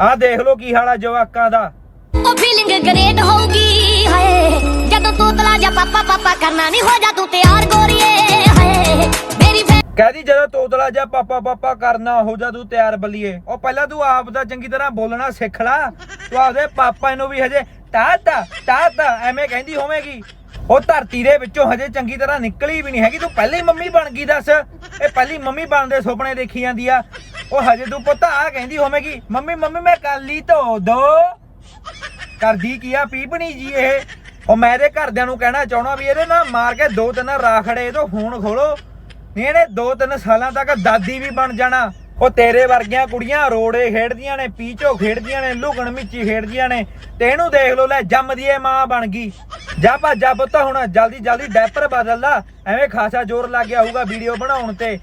ਆਹ ਦੇਖ ਲਓ ਕੀ ਹਾਲ ਆ ਜਵਾਕਾਂ ਦਾ। ਉਹ ਫੀਲਿੰਗ ਗ੍ਰੇਟ ਹੋਊਗੀ ਹਾਏ। ਜਦੋਂ ਤੋਤਲਾ ਜਾਂ ਪਾਪਾ ਪਾਪਾ ਕਰਨਾ ਨਹੀਂ ਹੋ ਜਾ ਤੂੰ ਤਿਆਰ ਗੋਰੀਏ ਹਾਏ। ਮੇਰੀ ਕਹਦੀ ਜਦੋਂ ਤੋਤਲਾ ਜਾਂ ਪਾਪਾ ਪਾਪਾ ਕਰਨਾ ਹੋ ਜਾ ਤੂੰ ਤਿਆਰ ਬੱਲੀਏ। ਉਹ ਪਹਿਲਾਂ ਤੂੰ ਆਪ ਦਾ ਚੰਗੀ ਤਰ੍ਹਾਂ ਬੋਲਣਾ ਸਿੱਖ ਲੈ। ਤੂੰ ਆਪਦੇ ਪਾਪਾ ਨੂੰ ਵੀ ਹਜੇ ਟਾਟਾ ਟਾਟਾ ਐਵੇਂ ਕਹਿੰਦੀ ਹੋਵੇਂਗੀ। ਉਹ ਧਰਤੀ ਦੇ ਵਿੱਚੋਂ ਹਜੇ ਚੰਗੀ ਤਰ੍ਹਾਂ ਨਿਕਲੀ ਵੀ ਨਹੀਂ ਹੈਗੀ। ਤੂੰ ਪਹਿਲੀ ਮੰਮੀ ਬਣ ਗਈ ਦੱਸ। ਇਹ ਪਹਿਲੀ ਮੰਮੀ ਬਣਨ ਦੇ ਸੁਪਨੇ ਦੇਖੀ ਜਾਂਦੀ ਆ। ਉਹ ਹਜੇ ਤੂੰ ਪੁੱਤ ਆ ਕਹਿੰਦੀ ਹੋਵੇਗੀ। ਮੰਮੀ ਮੰਮੀ, ਮੈਂ ਕੱਲ ਹੀ ਧੋ ਦੋ। ਕਰਦੀ ਕੀ ਆ? ਪੀਪਣੀ ਜੀ ਇਹ। ਉਹ ਮੈਂ ਇਹਦੇ ਘਰਦਿਆਂ ਨੂੰ ਕਹਿਣਾ ਚਾਹਣਾ ਵੀ ਇਹਦੇ ਨਾਲ ਮਾਰ ਕੇ ਦੋ ਤਿੰਨ ਰਾਖੜੇ, ਇਹਦੋਂ ਫੋਨ ਖੋਲੋ। ਇਹਨੇ ਦੋ ਤਿੰਨ ਸਾਲਾਂ ਤੱਕ ਦਾਦੀ ਵੀ ਬਣ ਜਾਣਾ। ਉਹ ਤੇਰੇ ਵਰਗੀਆਂ ਕੁੜੀਆਂ ਰੋੜੇ ਖੇਡਦੀਆਂ ਨੇ, ਪੀਚੋ ਖੇਡਦੀਆਂ ਨੇ, ਲੁਕਣ ਮਿੱਚੀ ਖੇਡਦੀਆਂ ਨੇ। ਤੇ ਇਹਨੂੰ ਦੇਖ ਲੋ ਲੈ ਜੰਮਦੀ ਏ ਮਾਂ ਬਣ ਗਈ। ਜਾ ਭੱਜਾ ਪੁੱਤ ਹੁਣ, ਜਲਦੀ ਜਲਦੀ ਡੈਪਰ ਬਦਲ ਲਾ। ਐਵੇਂ ਖਾਸਾ ਜ਼ੋਰ ਲੱਗ ਗਿਆ ਹੋਊਗਾ ਵੀਡੀਓ ਬਣਾਉਣ ਤੇ।